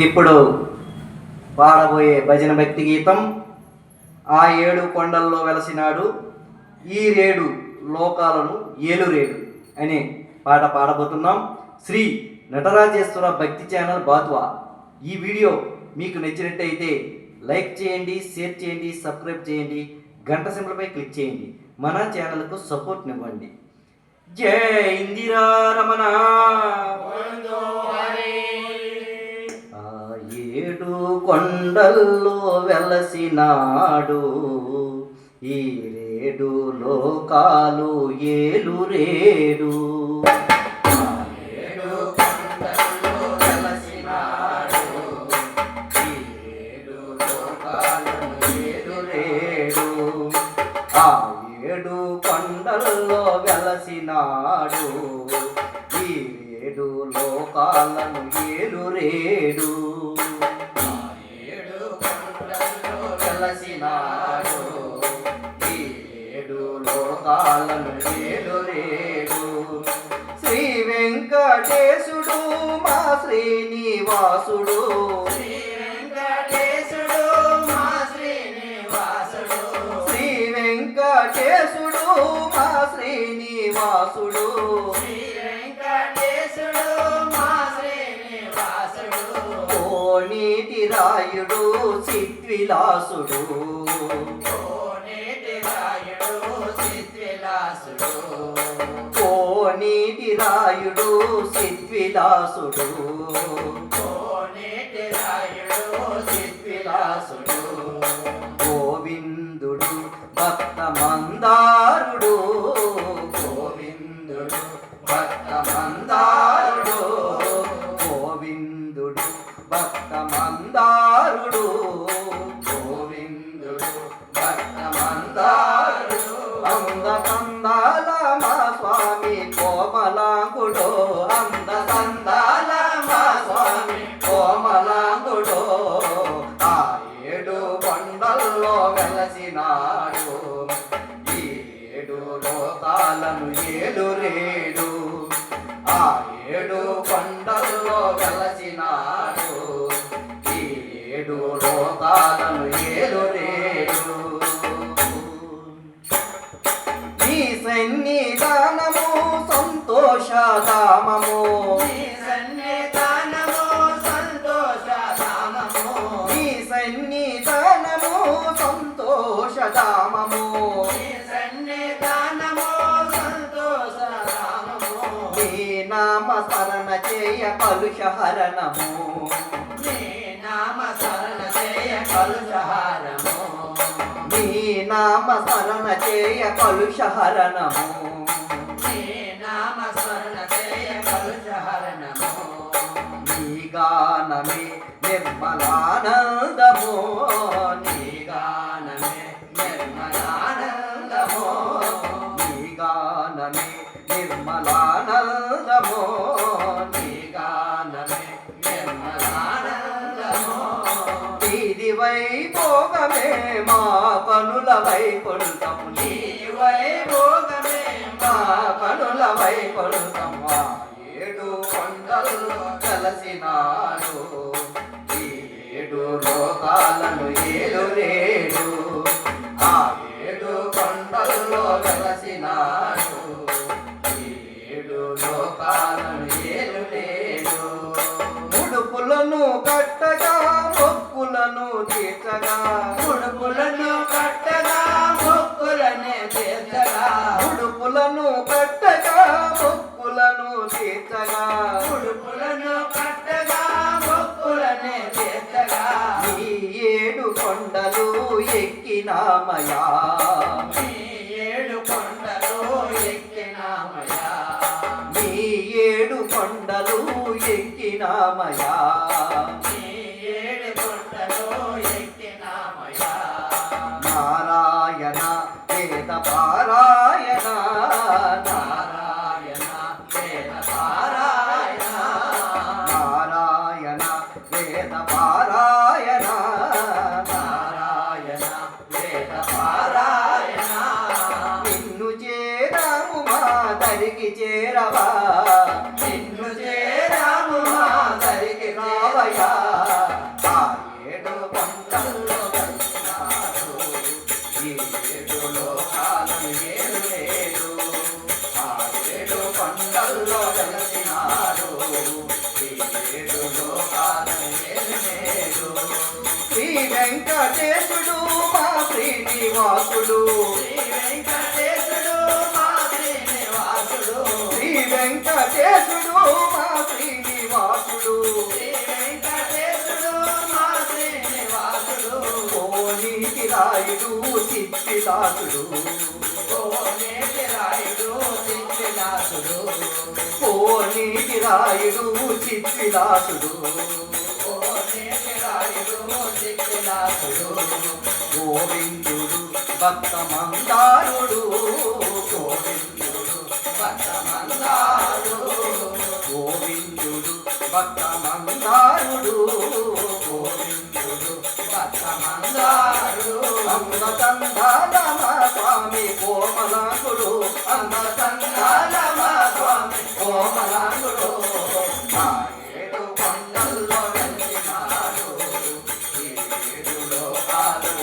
ఇప్పుడు పాడబోయే భజన భక్తి గీతం ఆ ఏడు కొండల్లో వెలసినాడు ఈ రేడు లోకాలను ఏలురేడు అనే పాట పాడబోతున్నాం. శ్రీ నటరాజేశ్వర భక్తి ఛానల్ బాత్వా. ఈ వీడియో మీకు నచ్చినట్టయితే లైక్ చేయండి షేర్ చేయండి సబ్స్క్రైబ్ చేయండి గంట సింబల్పై క్లిక్ చేయండి. మన ఛానల్కు సపోర్ట్నివ్వండి. జై ఇందిరా రమణ కొండల్లో వెలసినాడు. ఈ రేడు లోకాలు ఏలు ఈ రేడు లోకాలను ఏలు రేడు. శ్రీ వెంకటేశుడు మా శ్రీనివాసుడు. శ్రీ వెంకటేశుడు మా శ్రీనివాసుడు. కోనేటి రాయుడు సిద్విలాసుడు విలాసుడు కోనేటి రాయుడు సిద్విలాసుడు కోనేటి రాయుడు సిద్విలాసుడు గోవిందుడు భక్త మందారుడు కలుషహరణము నీ నామ శరణ చేయ కలుషహారము. నీ నామ స్మరణ చేయ కలుషహరణము నీ నామ స్మరణ వైభోగమే మా కనుల వైకుంఠము. నీ నీ వైభోగమే మా కనుల వైకుంఠము. ఆ ఏడు కొండల్లో కలసినాడు ఈ ఏడు లోకాలను ముడుపులను కట్టగా మొక్కులను తీర్చగా ముడుపులను కట్టగా మొక్కులనే తీర్చగా ఈ ఏడు కొండలు ఎక్కినామయా. ఏడు కొండలు ఎక్కినామయ్యా ఈ ఏడు కొండలు ఎక్కినామయా. దరికి చేరవా? నిన్ను చేరాము మా దరికి రావయా ఆ ఏడు కొండల్లో వెలసినాడు ఈ ఏడు లోకాలను ఏడు ఆ ఏడు ఈ ఏడు ఏడు శ్రీ వెంకటేశుడు మా శ్రీనివాసుడు శ్రీ వెంకటే వెంకటేశుడు మా శ్రీనివాసుడు. రాయుడు సిద్ధిదాసుడు నేటి రాయుడు సిద్ధిదాసుడు గోవిందుడు భక్త మందారుడు భక్త మందారుడు గోవిందుడు భక్త మందారుడు మా స్వామి కోమలాకుడు అంగతంగాల స్వామి కోమలాంగుడు ఏడు కొండల్లో వెలిసినాడు. ఈ ఏడు లోకాలు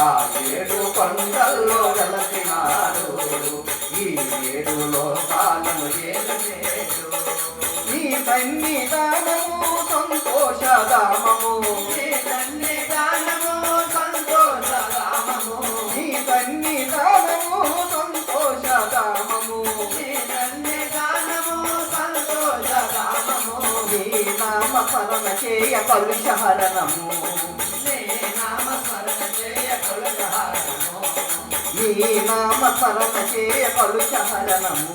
ఆ ఏడు కొండల్లో వెలసినాడు ఈ ఏడు లోకాలను నీ సన్నిధానము సంతోషధామము నీ సన్నిధానము సంతోషధామము నీ సన్నిధానము సంతోషధామము నీ సన్నిధానము సంతోషధామము నీ నామ స్మరణ చేయ కలుషహరణము నీ నామ స్మరణ చేయ కలుషహరణము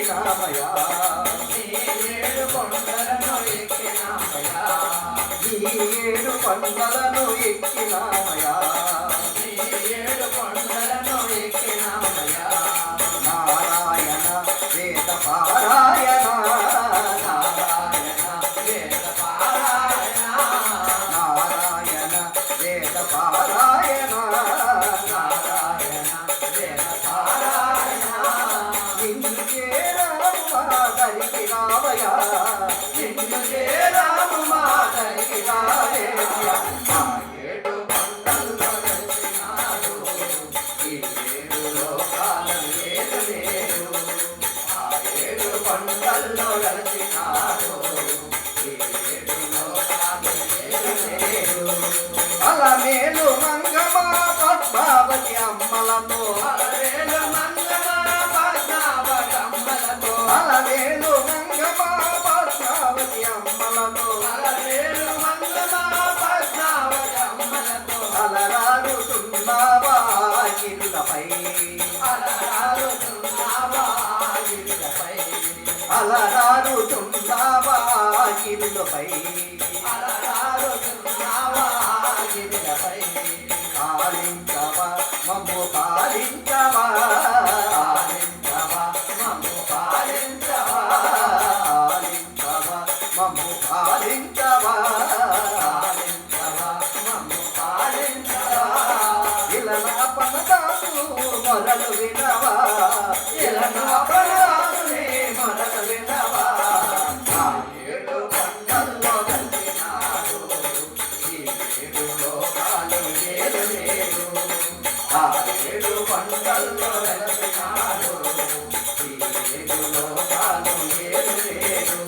ఎక్కినామయా ఈ ఏడు కొండలను ఎక్కినామయా ఏడు కొండలను ఎక్కినామయా ఈ ఏడు కొండలను అలా మేలు మంగమా పద్మావతి అమ్మలతో. అలవేలు గిరులపై అలరారుతున్నావా ఇరులపై. అలరారుతున్నావా గిరులపై అలరారుతున్నావా మనసు వినవా మనసు వినవా ఏడు పంటల్లో కలిసినాడు ఈ ఏడు లోకాలు లేదు లేదు ఆ ఏడు పంటల్లో కలిసినాడు ఈ ఏడు లోకాలు లేదు లేదు